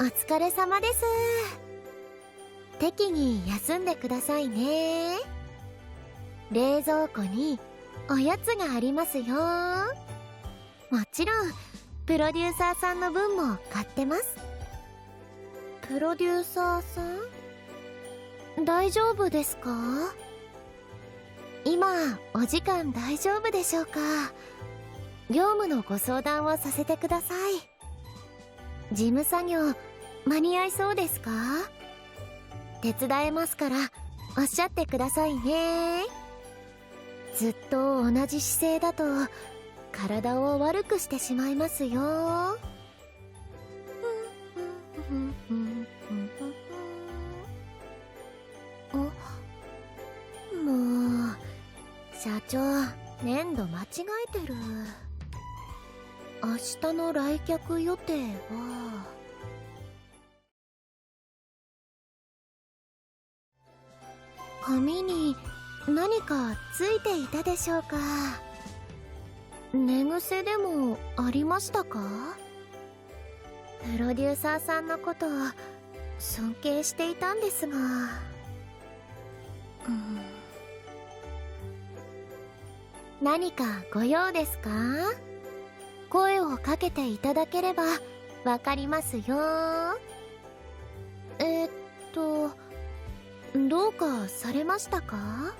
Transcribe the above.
お疲れ様です。適宜休んでくださいね。冷蔵庫におやつがありますよ。もちろんプロデューサーさんの分も買ってます。プロデューサーさん？大丈夫ですか？今お時間大丈夫でしょうか？業務のご相談をさせてください。事務作業間に合いそうですか？手伝えますからおっしゃってくださいね。ずっと同じ姿勢だと体を悪くしてしまいますよ。もう社長年度間違えてる。明日の来客予定は。紙に何かついていたでしょうか？寝癖でもありましたか？プロデューサーさんのこと尊敬していたんですが、うん、何かご用ですか？声をかけていただければわかりますよ。えー、っとどうかされましたか？